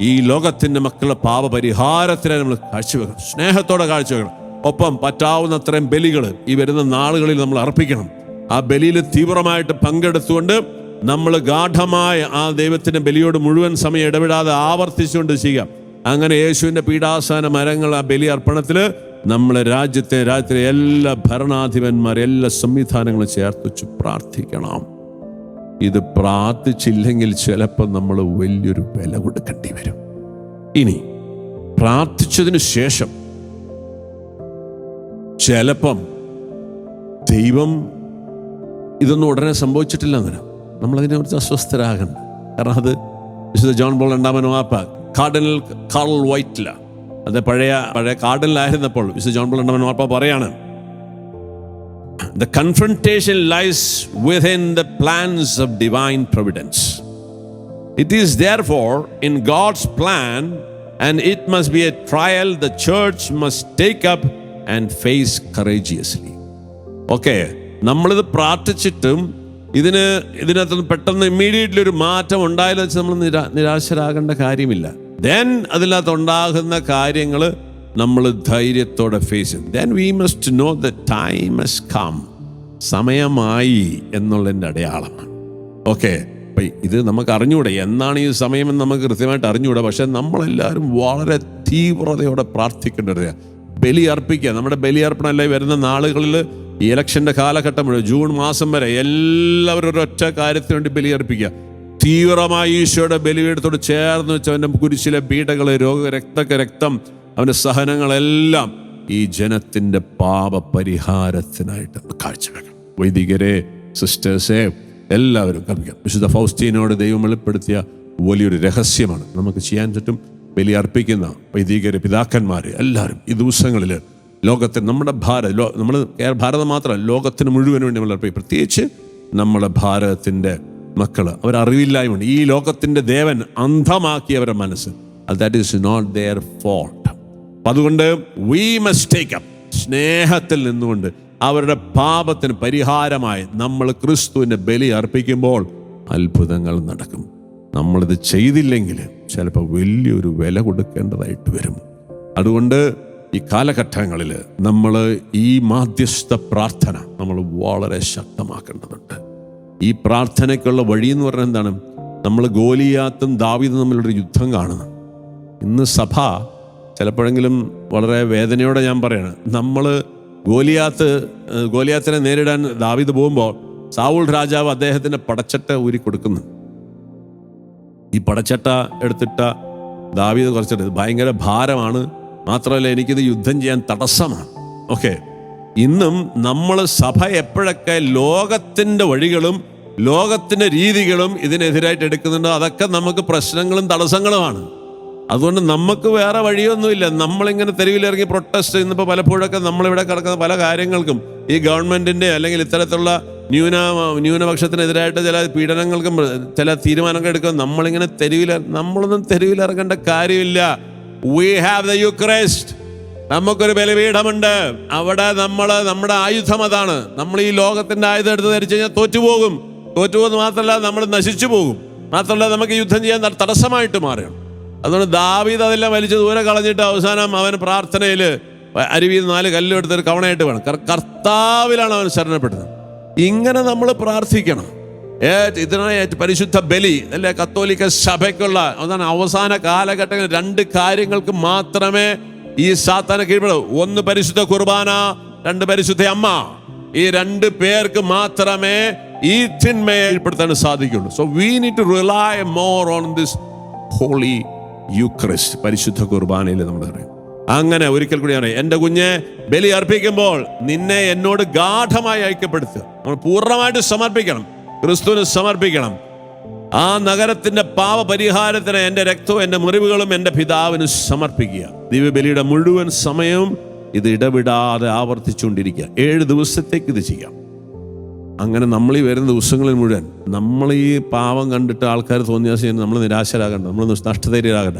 ഈ ലോകത്തിന്റെ മക്കളുടെ പാപ പരിഹാരത്തിനായി നമ്മൾ കാഴ്ചവെക്കണം. സ്നേഹത്തോടെ കാഴ്ചവെക്കണം. ഒപ്പം പറ്റാവുന്നത്രയും ബലികൾ ഈ വരുന്ന നാളുകളിൽ നമ്മൾ അർപ്പിക്കണം. ആ ബലിയിൽ തീവ്രമായിട്ട് പങ്കെടുത്തുകൊണ്ട് നമ്മൾ ഗാഠമായ ആ ദൈവത്തിന്റെ ബലിയോട് മുഴുവൻ സമയം ഇടപെടാതെ ആവർത്തിച്ചുകൊണ്ട് ചെയ്യാം അങ്ങനെ യേശുവിന്റെ പീഠാസന മരങ്ങൾ ആ ബലി അർപ്പണത്തിൽ നമ്മളെ രാജ്യത്തെ രാജ്യത്തിലെ എല്ലാ ഭരണാധിപന്മാർ എല്ലാ സംവിധാനങ്ങളും ചേർത്ത് വെച്ച് പ്രാർത്ഥിക്കണം. ഇത് പ്രാർത്ഥിച്ചില്ലെങ്കിൽ ചിലപ്പോൾ നമ്മൾ വലിയൊരു വില കൊടുക്കേണ്ടി വരും. ഇനി പ്രാർത്ഥിച്ചതിന് ശേഷം ചിലപ്പം ദൈവം ഇതൊന്നും ഉടനെ സംഭവിച്ചിട്ടില്ല എന്നല്ല നമ്മളതിനെ കുറിച്ച് അസ്വസ്ഥരാകണ്ട കാരണം അത് വിശുദ്ധ ജോൺ ബോൾ രണ്ടാമൻ വാപ്പ കാർഡിനൽ കാർൾ വൈറ്റില അത് പഴയ പഴയ കാർഡിനലായിരുന്നപ്പോൾ വിശുദ്ധ ജോൺ ബോൾ രണ്ടാമൻ വാപ്പ പറയാണ് The confrontation lies within the plans of divine providence. It is therefore in God's plan, and it must be a trial the church must take up and face courageously. Okay നമ്മളിത് പ്രാർത്ഥിച്ചിട്ടും ഇതിന് ഇതിനകത്ത് പെട്ടെന്ന് immediately ഒരു മാറ്റം ഉണ്ടായാലും വെച്ച് നമ്മൾ നിരാ നിരാശരാകേണ്ട കാര്യമില്ല. ദെൻ അതിനകത്ത് ഉണ്ടാകുന്ന കാര്യങ്ങൾ നമ്മൾ ധൈര്യത്തോടെ ഫേസ് ചെയ്യും then we must know the time has come സമയമായി എന്നുള്ളതിന്റെ അടയാളമാണ്. ഓക്കെ ഇത് നമുക്ക് അറിഞ്ഞൂടെ? എന്നാണ് ഈ സമയമെന്ന് നമുക്ക് കൃത്യമായിട്ട് അറിഞ്ഞൂടെ? പക്ഷെ നമ്മളെല്ലാവരും വളരെ തീവ്രതയോടെ പ്രാർത്ഥിക്കേണ്ടത് ബലി അർപ്പിക്കുക. നമ്മുടെ ബലി അർപ്പണം അല്ലേ വരുന്ന നാളുകളിൽ ഈ ഇലക്ഷന്റെ കാലഘട്ടം മുഴുവൻ ജൂൺ മാസം വരെ എല്ലാവരും ഒരൊറ്റ കാര്യത്തിന് വേണ്ടി ബലിയർപ്പിക്കുക. തീവ്രമായി ഈശോയുടെ ബലിപീഠത്തോട് ചേർന്ന് വെച്ച് അവന്റെ കുരിശിലെ പീഠകൾ രോഗ രക്തക രക്തം അവന്റെ സഹനങ്ങളെല്ലാം ഈ ജനത്തിന്റെ പാപപരിഹാരത്തിനായിട്ട് കാഴ്ചവെക്കണം. വൈദികരെ സിസ്റ്റേഴ്സെ എല്ലാവരും കൽപ്പിക്കാം. വിശുദ്ധ ഫൗസ്റ്റീനോട് ദൈവം വെളിപ്പെടുത്തിയ വലിയൊരു രഹസ്യമാണ്. നമുക്ക് ചെയ്യാൻ ചുറ്റും ബലിയർപ്പിക്കുന്ന വൈദികര് പിതാക്കന്മാര് എല്ലാവരും ഈ ദിവസങ്ങളിൽ ലോകത്തിൽ നമ്മുടെ ഭാരത ലോ നമ്മൾ ഭാരതം മാത്രമല്ല ലോകത്തിന് മുഴുവനും വേണ്ടി നമ്മൾ പ്രത്യേകിച്ച് നമ്മുടെ ഭാരതത്തിന്റെ മക്കൾ അവരറിവില്ലായ്മ ഈ ലോകത്തിന്റെ ദേവൻ അന്ധമാക്കിയവരുടെ മനസ്സ്. That is not their fault അതുകൊണ്ട് വി മസ്റ്റ് ടേക്ക് അപ്പ് സ്നേഹത്തിൽ നിന്നുകൊണ്ട് അവരുടെ പാപത്തിന് പരിഹാരമായി നമ്മൾ ക്രിസ്തുവിന്റെ ബലി അർപ്പിക്കുമ്പോൾ അത്ഭുതങ്ങൾ നടക്കും. നമ്മളിത് ചെയ്തില്ലെങ്കിൽ ചിലപ്പോൾ വലിയൊരു വില കൊടുക്കേണ്ടതായിട്ട് വരും. അതുകൊണ്ട് ഈ കാലഘട്ടങ്ങളിൽ നമ്മൾ ഈ മാധ്യസ്ഥ പ്രാർത്ഥന നമ്മൾ വളരെ ശക്തമാക്കേണ്ടതുണ്ട്. ഈ പ്രാർത്ഥനയ്ക്കുള്ള വഴി എന്ന് പറഞ്ഞാൽ എന്താണ്? നമ്മൾ ഗോലിയാത്തും ദാവീദും തമ്മിലൊരു യുദ്ധം കാണുന്നു. ഇന്ന് സഭ ചിലപ്പോഴെങ്കിലും വളരെ വേദനയോടെ ഞാൻ പറയാണ് നമ്മൾ ഗോലിയാത്ത് ഗോലിയാത്തിനെ നേരിടാൻ ദാവീദ് പോകുമ്പോൾ സാവുൾ രാജാവ് അദ്ദേഹത്തിന്റെ പടച്ചട്ട ഊരി കൊടുക്കുന്നു. ഈ പടച്ചട്ട എടുത്തിട്ട ദാവീദ് കുറച്ചിട്ട് ഭയങ്കര ഭാരമാണ്. മാത്രമല്ല എനിക്കിത് യുദ്ധം ചെയ്യാൻ തടസ്സമാണ്. ഓക്കെ ഇന്നും നമ്മൾ സഭ എപ്പോഴൊക്കെ ലോകത്തിന്റെ വഴികളും ലോകത്തിന്റെ രീതികളും ഇതിനെതിരായിട്ട് എടുക്കുന്നുണ്ടോ അതൊക്കെ നമുക്ക് പ്രശ്നങ്ങളും തടസ്സങ്ങളുമാണ്. അതുകൊണ്ട് നമുക്ക് വേറെ വഴിയൊന്നുമില്ല. നമ്മളിങ്ങനെ തെരുവിലിറങ്ങി പ്രൊട്ടസ്റ്റ് ഇന്നിപ്പോൾ പലപ്പോഴൊക്കെ നമ്മളിവിടെ കിടക്കുന്ന പല കാര്യങ്ങൾക്കും ഈ ഗവൺമെന്റിന്റെ അല്ലെങ്കിൽ ഇത്തരത്തിലുള്ള ന്യൂന ന്യൂനപക്ഷത്തിനെതിരായിട്ട് ചില പീഡനങ്ങൾക്കും ചില തീരുമാനങ്ങൾ എടുക്കും നമ്മളിങ്ങനെ തെരുവിൽ നമ്മളൊന്നും തെരുവിലിറങ്ങേണ്ട കാര്യമില്ല. വി ഹാവ് ദ യുക്രൈസ്റ്റ് നമുക്കൊരു ബലിപീഠമുണ്ട്. അവിടെ നമ്മൾ നമ്മുടെ ആയുധം അതാണ്. നമ്മൾ ഈ ലോകത്തിന്റെ ആയുധം എടുത്ത് ധരിച്ചു കഴിഞ്ഞാൽ തോറ്റുപോകും. തോറ്റുപോകുന്നത് മാത്രമല്ല നമ്മൾ നശിച്ചു പോകും. മാത്രമല്ല നമുക്ക് യുദ്ധം ചെയ്യാൻ തടസ്സമായിട്ട് മാറും അതുകൊണ്ട് ദാവീദ് അതെല്ലാം വലിച്ചു ദൂരെ കളഞ്ഞിട്ട് അവസാനം അവൻ പ്രാർത്ഥനയിൽ അരുവിയിൽ നാല് കല്ലെടുത്തൊരു കവണയായിട്ട് വേണം. കർത്താവിലാണ് അവൻ ശരണപ്പെട്ടത് ഇങ്ങനെ നമ്മൾ പ്രാർത്ഥിക്കണം. ഇതിനാണ് പരിശുദ്ധ ബലി അല്ലെ കത്തോലിക്ക സഭയ്ക്കുള്ള അതാണ് അവസാന കാലഘട്ടങ്ങളിൽ രണ്ട് കാര്യങ്ങൾക്ക് മാത്രമേ ഈ സാത്താന കീഴ്പ്പെടൂ ഒന്ന് പരിശുദ്ധ കുർബാന രണ്ട് പരിശുദ്ധ അമ്മ. ഈ രണ്ട് പേർക്ക് മാത്രമേ ഈ തിന്മയെ കീഴ്പ്പെടുത്താൻ സാധിക്കുള്ളൂ. So we need to rely more on this holy Eucharist പരിശുദ്ധ കുർബാനയിൽ നമ്മൾ പറയും അങ്ങനെ ഒരിക്കൽ കൂടി പറയാം എന്റെ കുഞ്ഞെ ബലി അർപ്പിക്കുമ്പോൾ നിന്നെ എന്നോട് ഗാഠമായി ഐക്യപ്പെടുത്തുക. നമ്മൾ പൂർണമായിട്ട് സമർപ്പിക്കണം. ക്രിസ്തുവിന് സമർപ്പിക്കണം. ആ നഗരത്തിന്റെ പാപപരിഹാരത്തിന് എന്റെ രക്തവും എന്റെ മുറിവുകളും എന്റെ പിതാവിന് സമർപ്പിക്കുക. ദിവ്യബലിയുടെ മുഴുവൻ സമയവും ഇത് ഇടവിടാതെ ആവർത്തിച്ചുകൊണ്ടിരിക്കുക. ഏഴ് ദിവസത്തേക്ക് ഇത് ചെയ്യാം. അങ്ങനെ നമ്മൾ ഈ വരുന്ന ദിവസങ്ങളിൽ മുഴുവൻ നമ്മൾ ഈ പാവം കണ്ടിട്ട് ആൾക്കാർ തോന്നിയാൽ ചെയ്യുന്നത് നമ്മൾ നിരാശരാകണ്ട. നമ്മൾ നഷ്ടധൈര്യരാകണ്ട.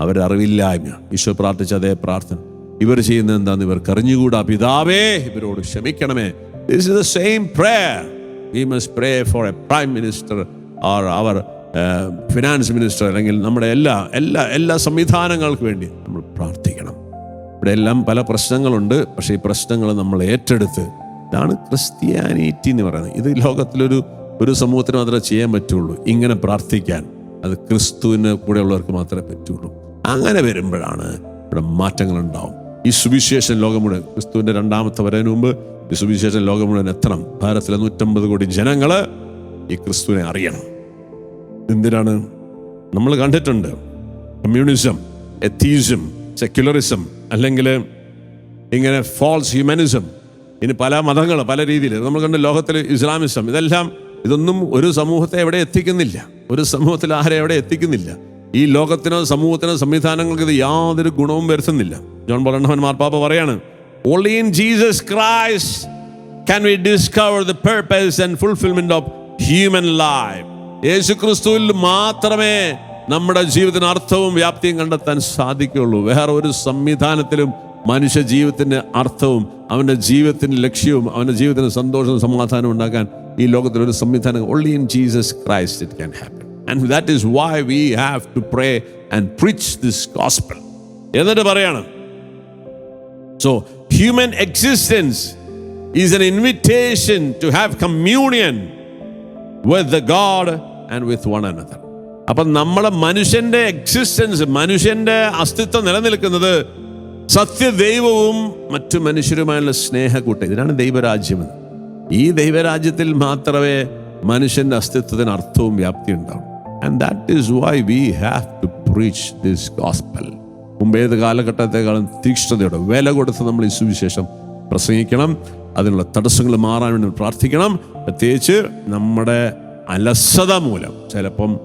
അവരുടെ അറിവില്ലായ്മ. ഈശോ പ്രാർത്ഥിച്ച അതേ പ്രാർത്ഥന. ഇവർ ചെയ്യുന്നത് എന്താന്ന് ഇവർക്ക് അറിഞ്ഞുകൂടാ. പിതാവേ ഇവരോട് ക്ഷമിക്കണമേ. This is the same prayer we must pray for a prime minister or our finance minister അല്ലെങ്കിൽ നമ്മുടെ എല്ലാ എല്ലാ എല്ലാ സംവിധാനങ്ങൾക്ക് വേണ്ടി നമ്മൾ പ്രാർത്ഥിക്കണം. ഇവിടെ എല്ലാം പല പ്രശ്നങ്ങളുണ്ട്. പക്ഷേ ഈ പ്രശ്നങ്ങൾ നമ്മൾ ഏറ്റെടുത്ത് ഇതാണ് ക്രിസ്ത്യാനിറ്റി എന്ന് പറയുന്നത്. ഇത് ലോകത്തിലൊരു ഒരു സമൂഹത്തിന് മാത്രമേ ചെയ്യാൻ പറ്റുള്ളൂ. ഇങ്ങനെ പ്രാർത്ഥിക്കാൻ അത് ക്രിസ്തുവിന് കൂടെയുള്ളവർക്ക് മാത്രമേ പറ്റുള്ളൂ. അങ്ങനെ വരുമ്പോഴാണ് ഇവിടെ മാറ്റങ്ങൾ ഉണ്ടാവും ഈ സുവിശേഷൻ ലോകം മുഴുവൻ ക്രിസ്തുവിന്റെ രണ്ടാമത്തെ വരവിന് മുമ്പ് ഈ സുവിശേഷൻ ലോകം മുഴുവൻ എത്തണം. ഭാരതത്തിലെ നൂറ്റമ്പത് കോടി ജനങ്ങൾ ഈ ക്രിസ്തുവിനെ അറിയണം. എന്തിനാണ്? നമ്മൾ കണ്ടിട്ടുണ്ട്. കമ്മ്യൂണിസം എത്തീസം സെക്യുലറിസം അല്ലെങ്കിൽ ഇങ്ങനെ ഫോൾസ് ഹ്യൂമനിസം ഇനി പല മതങ്ങൾ പല രീതിയിൽ നമ്മൾ കണ്ട് ലോകത്തിൽ ഇസ്ലാമിസം ഇതെല്ലാം ഇതൊന്നും ഒരു സമൂഹത്തെ എവിടെ എത്തിക്കുന്നില്ല. ഒരു സമൂഹത്തിൽ ആരെ എവിടെ എത്തിക്കുന്നില്ല. ഈ ലോകത്തിനോ സമൂഹത്തിനോ സംവിധാനങ്ങൾക്ക് ഇത് യാതൊരു ഗുണവും വരുത്തുന്നില്ല. ജോൺ ബോളണ്ണവൻ മാർപ്പാപ്പ പറയാണ് only in Jesus Christ can we discover the purpose and fulfillment of human life. യേശു മാത്രമേ നമ്മുടെ ജീവിതത്തിന് അർത്ഥവും വ്യാപ്തിയും കണ്ടെത്താൻ സാധിക്കുകയുള്ളൂ. വേറെ ഒരു സംവിധാനത്തിലും മനുഷ്യ ജീവിതത്തിന്റെ അർത്ഥവും അവന്റെ ജീവിതത്തിന്റെ ലക്ഷ്യവും അവന്റെ ജീവിതത്തിന് സന്തോഷവും സമാധാനവും ഉണ്ടാക്കാൻ ഈ ലോകത്തിൽ ഒരു സംവിധാനം only in Jesus Christ it can happen and that is why we have to pray and preach this gospel എന്നിട്ട് പറയാണ്. So, human existence is an invitation to have communion with the God and with one another. അപ്പം നമ്മളെ മനുഷ്യന്റെ existence മനുഷ്യന്റെ അസ്തിത്വം നിലനിൽക്കുന്നത് സത്യദൈവവും മറ്റു മനുഷ്യരുമായുള്ള സ്നേഹക്കൂട്ടം. ഇതിനാണ് ദൈവരാജ്യമെന്ന് ഈ ദൈവരാജ്യത്തിൽ മാത്രമേ മനുഷ്യന്റെ അസ്തിത്വത്തിന് അർത്ഥവും വ്യാപ്തി ഉണ്ടാവും. And that is why we have to preach this gospel മുമ്പേത് കാലഘട്ടത്തെക്കാളും തീക്ഷ്ണതയോടെ വില കൊടുത്ത് നമ്മൾ ഈ സുവിശേഷം പ്രസംഗിക്കണം. അതിനുള്ള തടസ്സങ്ങൾ മാറാൻ വേണ്ടി പ്രാർത്ഥിക്കണം. പ്രത്യേകിച്ച് നമ്മുടെ അലസത മൂലം ചിലപ്പം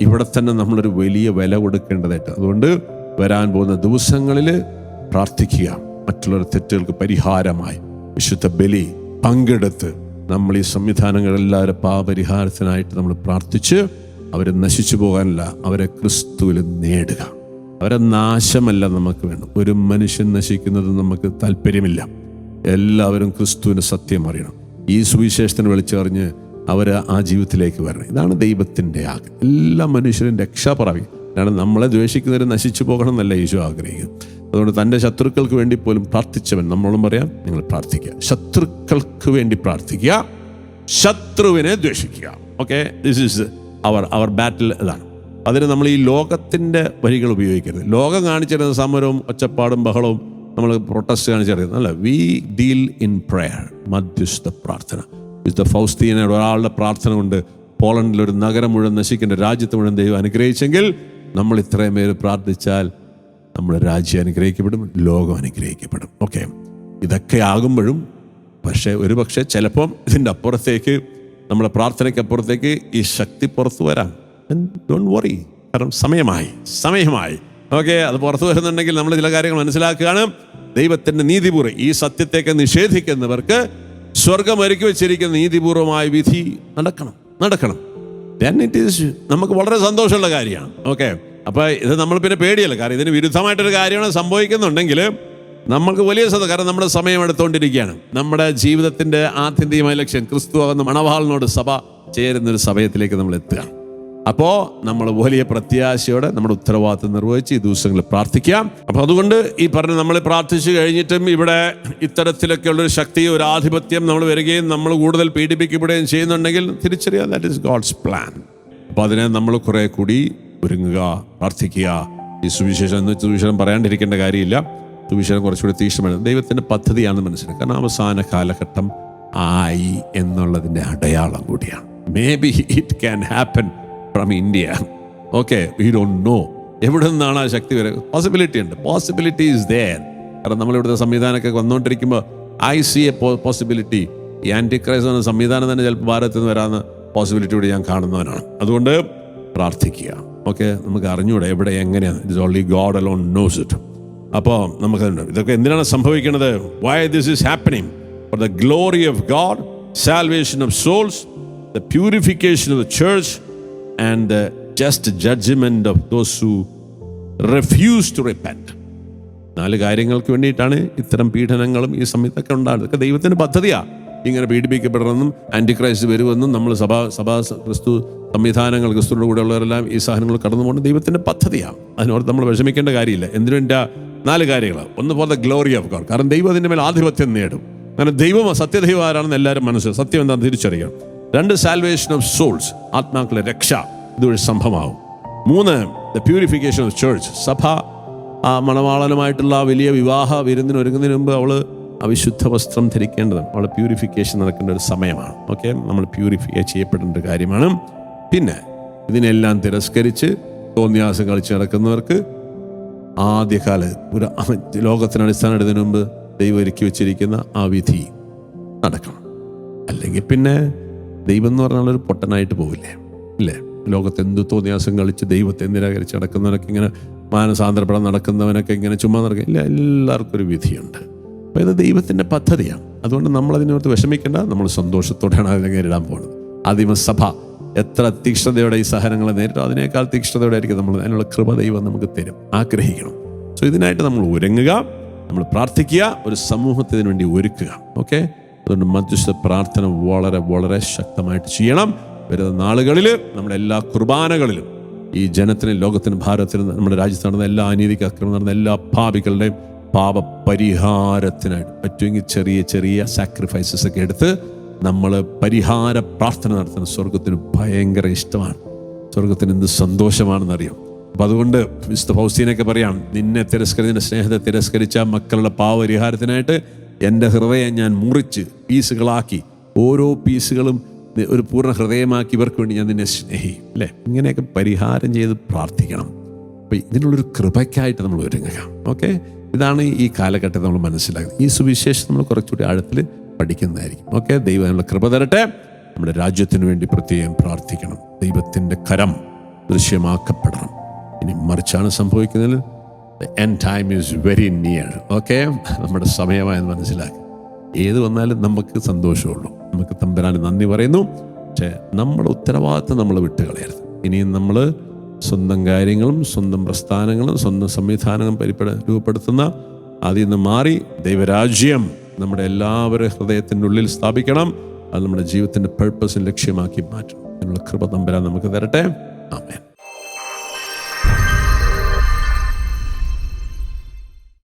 ഇവിടെ തന്നെ നമ്മളൊരു വലിയ വില കൊടുക്കേണ്ടതായിട്ട്. അതുകൊണ്ട് വരാൻ പോകുന്ന ദിവസങ്ങളിൽ പ്രാർത്ഥിക്കുക. മറ്റുള്ളവരുടെ തെറ്റുകൾക്ക് പരിഹാരമായി വിശുദ്ധ ബലി പങ്കെടുത്ത് നമ്മൾ ഈ സംവിധാനങ്ങളെല്ലാവരും പാപരിഹാരത്തിനായിട്ട് നമ്മൾ പ്രാർത്ഥിച്ച് അവരെ നശിച്ചു പോകാനല്ല അവരെ ക്രിസ്തുവിൽ നേടുക. അവരെ നാശമല്ല നമുക്ക് വേണം ഒരു മനുഷ്യൻ നശിക്കുന്നത് നമുക്ക് താല്പര്യമില്ല. എല്ലാവരും ക്രിസ്തുവിന് സത്യം അറിയണം. ഈ സുവിശേഷത്തിന് വിളിച്ചറിഞ്ഞ് അവർ ആ ജീവിതത്തിലേക്ക് വരണം. ഇതാണ് ദൈവത്തിന്റെ ആഗ്രഹം. എല്ലാ മനുഷ്യരും രക്ഷ കാരണം നമ്മളെ ദ്വേഷിക്കുന്നവർ നശിച്ചു പോകണം എന്നല്ല ഈശോ ആഗ്രഹിക്കുന്നത്. അതുകൊണ്ട് തന്റെ ശത്രുക്കൾക്ക് വേണ്ടി പോലും പ്രാർത്ഥിച്ചവൻ നമ്മളും പറയാം നിങ്ങൾ പ്രാർത്ഥിക്കുക. ശത്രുക്കൾക്ക് വേണ്ടി പ്രാർത്ഥിക്കുക. ശത്രുവിനെ ദ്വേഷിക്കുക. Okay this is our our battle ഇതാണ്. അതിന് നമ്മൾ ഈ ലോകത്തിന്റെ വരികൾ ഉപയോഗിക്കരുത്. ലോകം കാണിച്ചിരുന്ന സമരവും ഒച്ചപ്പാടും ബഹളവും നമ്മൾ പ്രൊട്ടസ്റ്റ് കാണിച്ചറിയുന്നത്. അല്ല വി ഡീൽ ഇൻ പ്രയർ മധ്യസ്ഥ പ്രാർത്ഥന. വിശുദ്ധ ഫൗസ്തീനയുടെ ഒരാളുടെ പ്രാർത്ഥന കൊണ്ട് പോളണ്ടിൽ ഒരു നഗരം മുഴുവൻ നശിക്കേണ്ട രാജ്യത്ത് മുഴുവൻ ദൈവം അനുഗ്രഹിച്ചെങ്കിൽ നമ്മൾ ഇത്രയും പേര് പ്രാർത്ഥിച്ചാൽ നമ്മുടെ രാജ്യം അനുഗ്രഹിക്കപ്പെടും ലോകം അനുഗ്രഹിക്കപ്പെടും. ഓക്കെ. ഇതൊക്കെ ആകുമ്പോഴും പക്ഷേ ഒരു പക്ഷേ ചിലപ്പം ഇതിന്റെ അപ്പുറത്തേക്ക് നമ്മുടെ പ്രാർത്ഥനയ്ക്ക് അപ്പുറത്തേക്ക് ഈ ശക്തി പുറത്തു വരാം. ഡോണ്ട് വറി കാരണം സമയമായി സമയമായി. ഓക്കെ അത് പുറത്തു വരുന്നുണ്ടെങ്കിൽ നമ്മൾ ചില കാര്യങ്ങൾ മനസ്സിലാക്കുകയാണ്. ദൈവത്തിന്റെ നീതിപൂർവം ഈ സത്യത്തേക്ക് നിഷേധിക്കുന്നവർക്ക് സ്വർഗം ഒരുക്കി വെച്ചിരിക്കുന്ന നീതിപൂർവമായ വിധി നടക്കണം നടക്കണം. Then it is നമുക്ക് വളരെ സന്തോഷമുള്ള കാര്യമാണ്. ഓക്കെ അപ്പോൾ ഇത് നമ്മൾ പിന്നെ പേടിയല്ല. കാരണം ഇതിന് വിരുദ്ധമായിട്ടൊരു കാര്യമാണ് സംഭവിക്കുന്നുണ്ടെങ്കിൽ നമ്മൾക്ക് വലിയ സ്വന്തം കാരണം നമ്മുടെ സമയം എടുത്തുകൊണ്ടിരിക്കുകയാണ്. നമ്മുടെ ജീവിതത്തിന്റെ ആത്യന്തികമായ ലക്ഷ്യം ക്രിസ്തു ആകുന്ന മണവാളിനോട് സഭ ചേരുന്ന ഒരു സമയത്തിലേക്ക് നമ്മൾ എത്തുക അപ്പോൾ നമ്മൾ വലിയ പ്രത്യാശയോടെ നമ്മുടെ ഉത്തരവാദിത്വം നിർവഹിച്ച് ഈ ദിവസങ്ങളിൽ പ്രാർത്ഥിക്കാം. അപ്പോൾ അതുകൊണ്ട് ഈ പറഞ്ഞ നമ്മൾ പ്രാർത്ഥിച്ചു കഴിഞ്ഞിട്ടും ഇവിടെ ഇത്തരത്തിലൊക്കെയുള്ള ഒരു ശക്തി ഒരു ആധിപത്യം നമ്മൾ വരികയും നമ്മൾ കൂടുതൽ പീഡിപ്പിക്കപ്പെടുകയും ചെയ്യുന്നുണ്ടെങ്കിൽ തിരിച്ചറിയാം ദാറ്റ് ഇസ് ഗോഡ്സ് പ്ലാൻ അപ്പോൾ അതിനെ നമ്മൾ കുറെ കൂടി ഒരുങ്ങുക പ്രാർത്ഥിക്കുക. ഈ സുവിശേഷം എന്ന് സുവിശേഷം പറയാണ്ടിരിക്കേണ്ട കാര്യമില്ല. സുവിശേഷം കുറച്ചുകൂടി തീക്ഷ്ണമാണ് ദൈവത്തിന്റെ പദ്ധതിയാണെന്ന് മനസ്സിലാക്കുക കാരണം അവസാന കാലഘട്ടം ആയി എന്നുള്ളതിന്റെ അടയാളം കൂടിയാണ്. Maybe it can happen from India okay we don't know എവിടെ നിന്നാണ് ആ ശക്തി വരെ? പോസിബിലിറ്റി ഉണ്ട്. പോസിബിലിറ്റി ഈസ് ദയർ കാരണം നമ്മളിവിടുത്തെ സംവിധാനമൊക്കെ വന്നുകൊണ്ടിരിക്കുമ്പോൾ ഐ സി എ പോസിബിലിറ്റി ഈ ആന്റി ക്രൈസ്റ്റ് എന്ന സംവിധാനം തന്നെ ചിലപ്പോൾ ഭാരതത്തിൽ നിന്ന് വരാവുന്ന പോസിബിലിറ്റി കൂടി ഞാൻ കാണുന്നവനാണ്. അതുകൊണ്ട് പ്രാർത്ഥിക്കുക. ഓക്കെ നമുക്ക് അറിഞ്ഞൂടെ എവിടെ എങ്ങനെയാണ്? It is only God alone knows it അപ്പോൾ നമുക്കതുണ്ട് ഇതൊക്കെ എന്തിനാണ് സംഭവിക്കുന്നത്? Why this is happening for the glory of God salvation of souls the purification of the church and the just judgment of those who refuse to repent. നാല് കാര്യങ്ങൾക്ക് വേണ്ടിയിട്ടാണ് ഇത്തരം പീഡനങ്ങളും ഈ സമയത്തൊക്കെ ഉണ്ടാകുന്നത്. ഇതൊക്കെ ദൈവത്തിന്റെ പദ്ധതിയാണ് ഇങ്ങനെ പീഡിപ്പിക്കപ്പെടണമെന്നും ആന്റി ക്രൈസ്റ്റ് വരുമെന്നും നമ്മൾ സഭാ സഭാ ക്രിസ്തു സംവിധാനങ്ങൾ ക്രിസ്തുവിന്റെ കൂടെ ഉള്ളവരെല്ലാം ഈ സാധനങ്ങൾ കടന്നു പോകുന്നത് ദൈവത്തിന്റെ പദ്ധതിയാണ് അതിനോട് നമ്മൾ വിഷമിക്കേണ്ട കാര്യമില്ല. എന്തിനു നാല് കാര്യങ്ങൾ ഒന്ന് for the glory of God കാരണം ദൈവം അതിന്റെ മേൽ ആധിപത്യം നേടും. കാരണം ദൈവം സത്യദൈവം ആരാണെന്ന് എല്ലാവരും മനസ്സിൽ സത്യം എന്താണെന്ന് തിരിച്ചറിയണം. രണ്ട് സാൽവേഷൻ ഓഫ് സോൾസ് ആത്മാക്കളെ രക്ഷ. ഇതുവഴി സംഭവമാവും. മൂന്ന് ദ പ്യൂരിഫിക്കേഷൻ ഓഫ് ചേർച്ച് സഭ. ആ മണവാളനുമായിട്ടുള്ള വലിയ വിവാഹ വിരുന്നിന് ഒരുങ്ങുന്നതിന് മുമ്പ് അവൾ അവിശുദ്ധ വസ്ത്രം ധരിക്കേണ്ടതാണ് അവളെ പ്യൂരിഫിക്കേഷൻ നടക്കേണ്ട ഒരു സമയമാണ്. ഓക്കെ നമ്മൾ പ്യൂരിഫൈ ചെയ്യപ്പെടേണ്ട ഒരു കാര്യമാണ്. പിന്നെ ഇതിനെല്ലാം തിരസ്കരിച്ച് തോന്നിയാസം കളിച്ച് നടക്കുന്നവർക്ക് ആദ്യകാല ഒരു ലോകത്തിന് അടിസ്ഥാനം ഇടുന്നതിന് മുമ്പ് ദൈവം ഒരുക്കി വെച്ചിരിക്കുന്ന ആ വിധി നടക്കണം. അല്ലെങ്കിൽ പിന്നെ ദൈവം എന്ന് പറഞ്ഞാൽ ഒരു പൊട്ടനായിട്ട് പോവില്ലേ? ഇല്ലേ? ലോകത്ത് എന്ത് തോന്നിയാസം കളിച്ച് ദൈവത്തെ നിരാകരിച്ച് നടക്കുന്നവനൊക്കെ ഇങ്ങനെ മാനസാന്തരപ്പെടാൻ നടക്കുന്നവനൊക്കെ ഇങ്ങനെ ചുമ്മാ നടക്കുക. ഇല്ല എല്ലാവർക്കും ഒരു വിധിയുണ്ട്. അപ്പോൾ ഇത് ദൈവത്തിന്റെ പദ്ധതിയാണ്. അതുകൊണ്ട് നമ്മൾ അതിനകത്ത് വിഷമിക്കേണ്ട. നമ്മൾ സന്തോഷത്തോടെയാണ് അതിനെ നേരിടാൻ പോകുന്നത്. ആദിമസഭ എത്ര തീക്ഷ്ണതയോടെ ഈ സഹനങ്ങളെ നേരിട്ടോ അതിനേക്കാൾ തീക്ഷ്ണതയോടെ ആയിരിക്കും നമ്മൾ അതിനുള്ള കൃപ ദൈവം നമുക്ക് തരും. ആഗ്രഹിക്കണം. സോ ഇതിനായിട്ട് നമ്മൾ ഒരുങ്ങുക. നമ്മൾ പ്രാർത്ഥിക്കുക. ഒരു സമൂഹത്തിന് വേണ്ടി ഒരുക്കുക. ഓക്കെ? അതുകൊണ്ട് മധ്യസ്ഥ പ്രാർത്ഥന വളരെ വളരെ ശക്തമായിട്ട് ചെയ്യണം. വരുന്ന നാളുകളിൽ നമ്മുടെ എല്ലാ കുർബാനകളിലും ഈ ജനത്തിന് ലോകത്തിന് ഭാരതത്തിന് നമ്മുടെ രാജ്യത്ത് നടന്ന എല്ലാ അനീതിക്ക് അക്രമം നടന്ന എല്ലാ പാപികളുടെയും പാപ പരിഹാരത്തിനായിട്ട് പറ്റുമെങ്കിൽ ചെറിയ ചെറിയ സാക്രിഫൈസസ് ഒക്കെ എടുത്ത് നമ്മൾ പരിഹാര പ്രാർത്ഥന നടത്തുന്ന സ്വർഗത്തിന് ഭയങ്കര ഇഷ്ടമാണ്. സ്വർഗത്തിന് എന്ത് സന്തോഷമാണെന്നറിയാം. അപ്പം അതുകൊണ്ട് വിശുദ്ധ ഫൗസീനൊക്കെ പറയാം നിന്നെ തിരസ്കരിച്ച സ്നേഹത്തെ തിരസ്കരിച്ച മക്കളുടെ പാവപരിഹാരത്തിനായിട്ട് എന്റെ ഹൃദയം ഞാൻ മുറിച്ച് പീസുകളാക്കി. ഓരോ പീസുകളും ഒരു പൂർണ ഹൃദയമാക്കി ഇവർക്ക് വേണ്ടി ഞാൻ നിന്നെ സ്നേഹിക്കും. അല്ലേ? ഇങ്ങനെയൊക്കെ പരിഹാരം ചെയ്ത് പ്രാർത്ഥിക്കണം. അപ്പം ഇതിനുള്ളൊരു കൃപയ്ക്കായിട്ട് നമ്മൾ ഒരുങ്ങുക. ഓക്കെ? ഇതാണ് ഈ കാലഘട്ടത്തിൽ നമ്മൾ മനസ്സിലാക്കുന്നത്. ഈ സുവിശേഷം നമ്മൾ കുറച്ചുകൂടി ആഴത്തിൽ പഠിക്കുന്നതായിരിക്കും. ഓക്കെ? ദൈവം നമ്മളെ കൃപ തരട്ടെ. നമ്മുടെ രാജ്യത്തിന് വേണ്ടി പ്രത്യേകം പ്രാർത്ഥിക്കണം. ദൈവത്തിന്റെ കരം ദൃശ്യമാക്കപ്പെടണം. ഇനി മറിച്ചാണ് സംഭവിക്കുന്നത് and time is very near okay നമ്മുടെ സമയമായെന്ന് മനസ്സിലാക്കി. ഏത് വന്നാലും നമുക്ക് സന്തോഷമുള്ളൂ. നമുക്ക് തമ്പരാന് നന്ദി പറയുന്നു. പക്ഷേ നമ്മുടെ ഉത്തരവാദിത്തം നമ്മൾ വിട്ടുകളയരുത്. ഇനിയും നമ്മൾ സ്വന്തം കാര്യങ്ങളും സ്വന്തം പ്രസ്ഥാനങ്ങളും സ്വന്തം സംവിധാനങ്ങളും പരിപ്പെട രൂപപ്പെടുത്തുന്ന അതിൽ നിന്ന് മാറി ദൈവരാജ്യം നമ്മുടെ എല്ലാവരും ഹൃദയത്തിന്റെ ഉള്ളിൽ സ്ഥാപിക്കണം. അത് നമ്മുടെ ജീവിതത്തിന്റെ പേർപ്പസിന് ലക്ഷ്യമാക്കി മാറ്റണം. അതിനുള്ള കൃപ തമ്പരാൻ നമുക്ക് തരട്ടെ. ആമേൻ.